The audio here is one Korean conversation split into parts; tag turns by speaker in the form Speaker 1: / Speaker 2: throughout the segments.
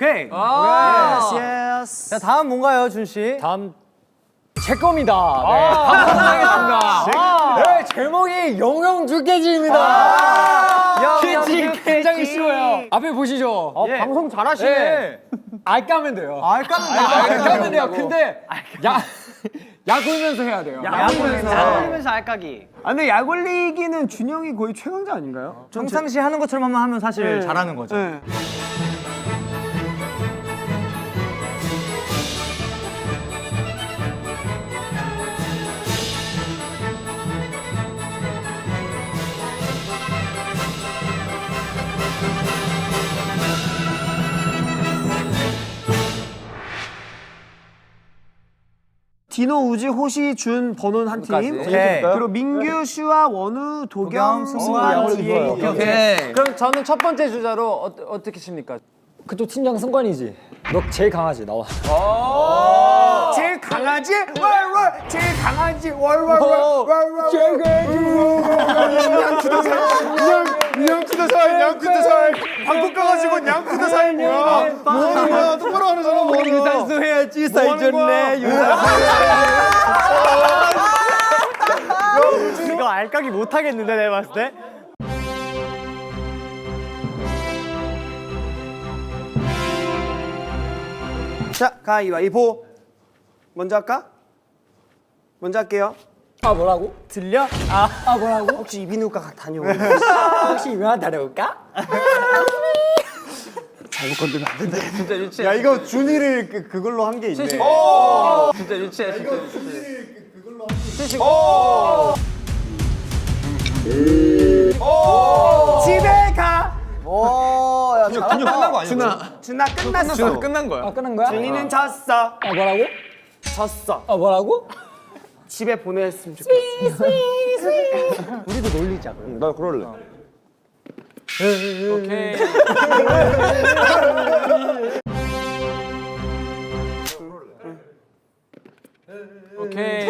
Speaker 1: 오케이.
Speaker 2: 아.
Speaker 1: 자 다음 뭔가요, 준 씨?
Speaker 2: 다음 제 겁니다. 네. 한번 하겠습니다. 네, 제목이 영영.
Speaker 1: 야,
Speaker 2: 캐치 굉장히 쉬워요. 앞에 보시죠.
Speaker 1: 어, 방송 잘하시네.
Speaker 2: 네. 알 까면 돼요.
Speaker 1: 알 까면
Speaker 2: 알 까면 돼요. 근데 야, 약 울면서 해야 돼요.
Speaker 1: 약 올리면서. 약
Speaker 3: 올리면서 알까기.
Speaker 1: 아, 근데 약 올리기는 준영이 거의 최강자 아닌가요?
Speaker 4: 평상시 하는 것처럼 하면 사실 잘하는 거죠.
Speaker 1: 네. 디노, 우지, 호시, 준, 번원 한 팀.
Speaker 4: 오케이.
Speaker 1: 그리고 민규, 슈아, 원우, 도겸, 승관.
Speaker 4: 오케이,
Speaker 1: 오케이.
Speaker 2: 그럼 저는 첫 번째 주자로 어, 어떻게 칩니까? 그또 팀장 승관이지. 너 제일 강하지 나와.
Speaker 1: 제일 강하지? 월월 제일 강하지? 월월월월월 제일
Speaker 5: 냥쿠다사이 냥쿠다사이 방콕 가가지고 냥쿠다사이 뭐야 뭐하는 거야 똑바로 하는 사람 뭐하는 거야
Speaker 4: 유산소 해야지 사이좋네 이거 알까기 못 하겠는데 내가 봤을 때.
Speaker 1: 자 가위바위보 먼저 할까? 먼저 할게요
Speaker 2: 아 뭐라고?
Speaker 4: 들려?
Speaker 2: 아 뭐라고?
Speaker 1: 혹시 이비인후과 다녀오
Speaker 2: 혹시 유명한 다려올까?
Speaker 5: 야 이거 준이를 그, 그걸로 한 게 있네.
Speaker 2: 진짜 유치해. 진짜
Speaker 1: 집에 가!
Speaker 5: 준이 끝난 거 아니야? 준아.
Speaker 1: 준아 끝났어.
Speaker 5: 끝난 거야.
Speaker 2: 아 끝난 거야?
Speaker 1: 준이는 졌어.
Speaker 2: 아 뭐라고?
Speaker 1: 졌어.
Speaker 2: 아 뭐라고?
Speaker 1: 집에 보냈으면 좋겠어.
Speaker 5: 나 그럴래
Speaker 2: 오케이. 오케이.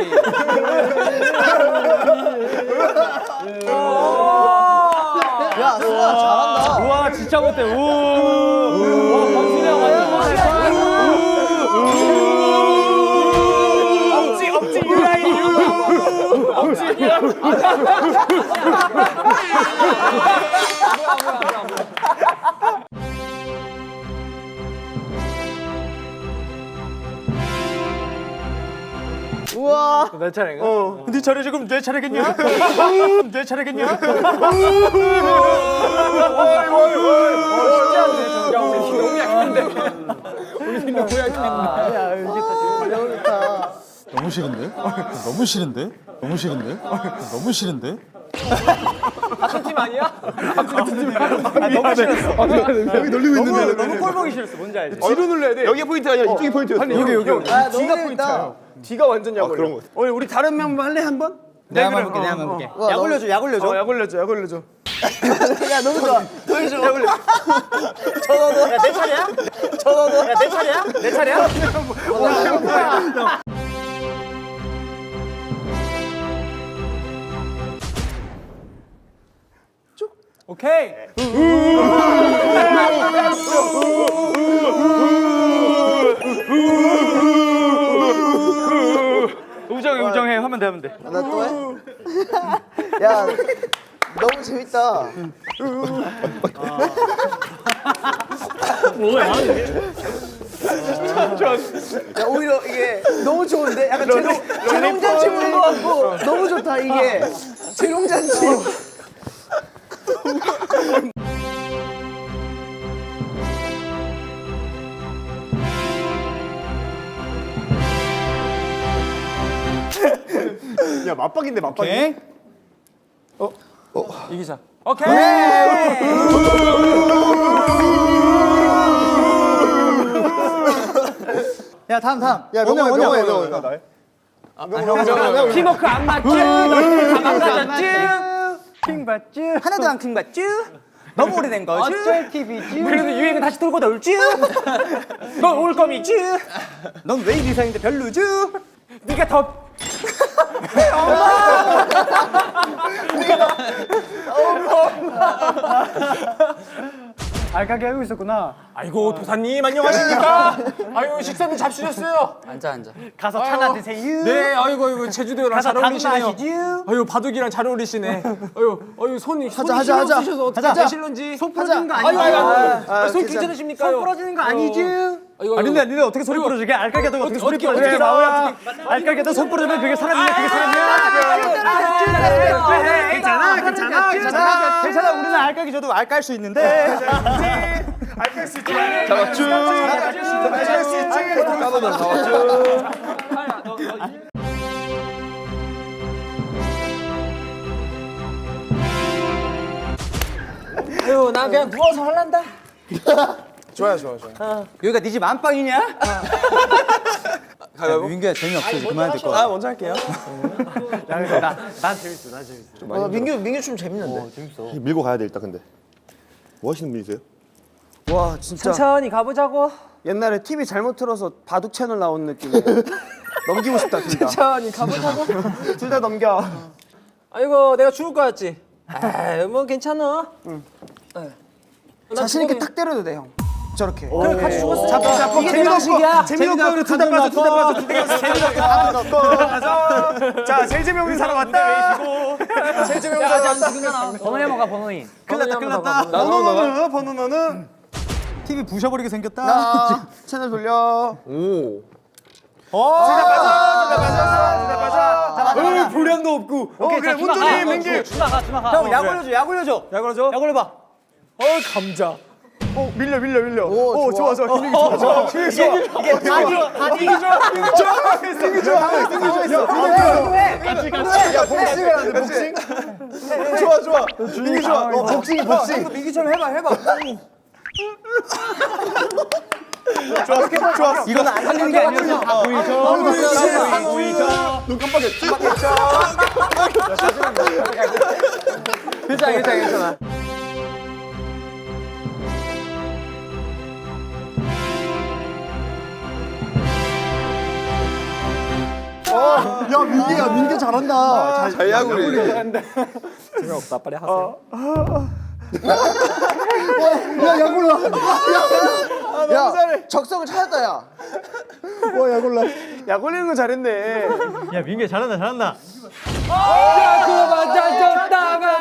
Speaker 4: 야, 수아 잘한다.
Speaker 2: 와 진짜 못해. 우. 와 범준이 형 완전
Speaker 1: 억지 억지 유라이
Speaker 4: 우와.
Speaker 2: 내 차례인가?
Speaker 5: 어. 네 차례 지금 내 차례겠냐? 내 차례겠냐?
Speaker 2: 너무 약한데. 우리 팀 너무 약한데.
Speaker 5: 너무 싫은데? 너무 싫은데? 너무 싫은데? 너무 싫은데?
Speaker 2: 같은 팀 아니야?
Speaker 4: 너무 싫었어.
Speaker 5: 여기 놀리고 있는데
Speaker 4: 너무 꼴 보기 싫었어. 뭔지 알지?
Speaker 5: 뒤로 눌러야 돼 여기 포인트가 아니라 이쪽이 포인트였어 여기 여기
Speaker 4: 아, 뒤가 포인트야.
Speaker 5: 뒤가 완전 약 그런 거
Speaker 1: 오늘 우리 다른 멤버 할래 한 번?
Speaker 4: 내가 한번 해볼게. 내가 한번 해볼게. 약 올려줘. 약 올려줘.
Speaker 1: 약 올려줘 약 올려줘
Speaker 4: 야, 너무 좋아. 보여줘. 약 올려. 저너도. 야, 내 차례야? 저너도. 야, 내 차례야? 내 차례야?
Speaker 2: 오케이.
Speaker 4: 우정해, 우정해. 하면 돼, 하면 돼. 나또 해? 야, 너무 재밌다. 야, 오히려 이게 너무 좋은데? 약간 재롱, 재롱잔치 부는 것 같고 너무 좋다, 이게. 재롱잔치.
Speaker 5: 야 맞박인데 맞박이.
Speaker 2: 이기자. 오케이.
Speaker 4: 야, 다음, 다음.
Speaker 5: 야 명호야 명호야 명호야 나해
Speaker 2: 팀워크 안 맞지? 가만 가졌지?
Speaker 4: 킹 받쥬. 하나도 안 킹 받쥬. 너무 오래된 거지. 어쩔 TV지.
Speaker 2: 그래도 유행은 다시 돌고 돌지? 넌올 거미지?
Speaker 4: 넌왜 이리상인데 별로지?
Speaker 2: 네가 더
Speaker 4: 알까기 하고 있었구나.
Speaker 1: 아이고 도사님 안녕하십니까? 아유 식사는 잡수셨어요?
Speaker 2: 앉아 앉아.
Speaker 4: 가서 차나 드세요.
Speaker 1: 네, 아이고 아이고 제주도랑 잘
Speaker 4: 가서
Speaker 1: 어울리시네요. 아유 바둑이랑 잘 어울리시네. 아유 아유 손이 손이
Speaker 6: 하자,
Speaker 1: 힘
Speaker 6: 하자.
Speaker 1: 없으셔서 어떻게
Speaker 6: 하자.
Speaker 1: 되실런지.
Speaker 4: 손 부러지는 거 아니야?
Speaker 1: 아유 아유.
Speaker 6: 아,
Speaker 1: 손. 괜찮으십니까?
Speaker 4: 손 부러지는 거 아니지?
Speaker 1: 아
Speaker 4: 근데 니네 어떻게 소리 부러지게? 알까기 하다가 어떻게 소리
Speaker 1: 어떻게,
Speaker 4: 부러지게?
Speaker 1: 어떻게
Speaker 4: 마우야. 알까기 하다 손 부러지면 그게 사람이야? 그게 사람이야? 괜찮아, 괜찮아, 괜찮아, 괜찮아. 우리는 알까기 줘도 알깔 수 있는데.
Speaker 1: 알수 있지. 잡았죠. 알수 있지. 까보다 잡았죠.
Speaker 2: 아유 나 그냥 누워서 할란다.
Speaker 1: 좋아요 좋아요 좋아요.
Speaker 4: 여기가 네 집 안방이냐?
Speaker 1: 가요.
Speaker 4: 민규야 재미없어. 그만해야 될 거.
Speaker 1: 아 먼저 할게요.
Speaker 4: 난 재밌어, 난 재밌어.
Speaker 6: 어, 민규 민규 춤 재밌는데.
Speaker 3: 밀고 가야 돼 일단 근데 뭐 하시는 분이세요?
Speaker 6: 와 진짜
Speaker 2: 천천히 가보자고.
Speaker 6: 옛날에 TV 잘못 틀어서 바둑 채널 나온 느낌이야. 넘기고 싶다 둘 다.
Speaker 2: 천천히 가보자고.
Speaker 6: 둘다 넘겨.
Speaker 2: 아이고 내가 죽을 거였지. 아뭐 괜찮아.
Speaker 6: 자신 있게 탁 때려도 돼 형. 저렇게.
Speaker 2: 그래 같이 죽었어.
Speaker 6: 잡고 잡고
Speaker 2: 이게 내 방식이야.
Speaker 6: 재미없고 둘다 빠져 둘다 빠져 둘다 빠져 넣고.
Speaker 1: 자 제일 재미없는 사람 왔다. 제일 재미없는 사람 왔다.
Speaker 2: 번호야 먹어 번호이.
Speaker 4: 큰일났다, 큰일났다.
Speaker 1: 번호 너는 번호 너는.
Speaker 4: TV 부셔버리게 생겼다.
Speaker 6: 자 채널 돌려.
Speaker 4: 어, 불량도 없고.
Speaker 1: 어 그래 문준이 민규.
Speaker 4: 주마 가, 주마 가. 형, 약 올려줘, 약 올려줘. 약 올려줘. 약 올려봐.
Speaker 1: 어 감자. 어 밀려 밀려 밀려. 오, 좋아 좋아 힘이 좋아 좋아. 힘이 좋아. 이게 다디 다디 좋아. 힘이 좋아. 힘이 좋아. 힘이 좋아. 같이 같이. 야 복싱을 하는데 복싱. 좋아 좋아. 민규 좋아. 어 복싱이 복싱.
Speaker 6: 민규처럼 해봐 해봐.
Speaker 1: 좋아 좋아.
Speaker 4: 이건 안 살리는 게 아니어서 다 보이죠?
Speaker 1: 눈 깜빡였지?
Speaker 2: 괜찮아 괜찮아 괜찮아.
Speaker 3: 야 민기야 민기 잘한다 잘
Speaker 1: 야구 우리.
Speaker 2: 재미없다 빨리 하세요.
Speaker 3: 야 야 골라
Speaker 6: 야 적성을 찾았다 야.
Speaker 3: 와 야 골라
Speaker 1: 야 걸리는 거 잘했네.
Speaker 4: 야, 민규 잘한다, 잘한다.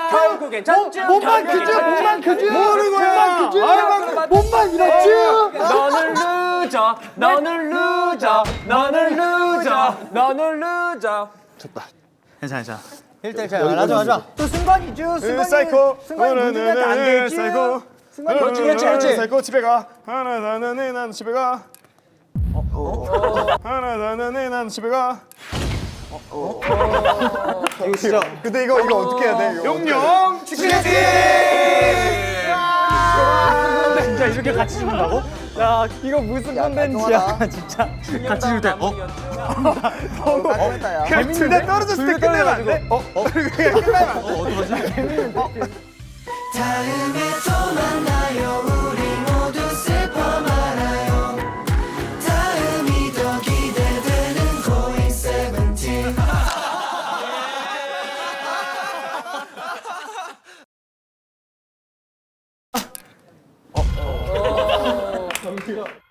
Speaker 2: 결국엔 졌죠.
Speaker 3: 몸만 크지 몸만 크지
Speaker 1: 뭐하는 거야?
Speaker 3: 몸만 이렇지
Speaker 2: 너는 늦어, 너는 늦어, 너는 늦어, 너는 늦어.
Speaker 4: 괜찮아, 괜찮아. 1대1 잘 하지 마, 하지 마. 또 승관이죠,
Speaker 1: 그
Speaker 4: 승관이.
Speaker 1: 사이코.
Speaker 4: 승관이 문제면 안 되지.
Speaker 1: 사이코.
Speaker 4: 승관이 그렇지, 그렇지, 그렇지.
Speaker 1: 사이코 집에 가. 하나 나는 난 집에 가. 하나 나는 난 집에 가. 이거 진짜. 근데 이거 이거 어떻게 해야 돼? 용용 치킨 지.
Speaker 4: 진짜 이렇게 같이 죽는다고? 야, 이거 무슨 컨텐츠야, 진짜. 같이 죽을 때, 어?
Speaker 6: 깔끔했다 야.
Speaker 1: 둘다 떨어졌을 때 끝내면 안 돼? 어? 어? 그냥 끝내면 안 돼?
Speaker 4: 어떡하지?
Speaker 7: 다음에 또 만나요 감사합니다.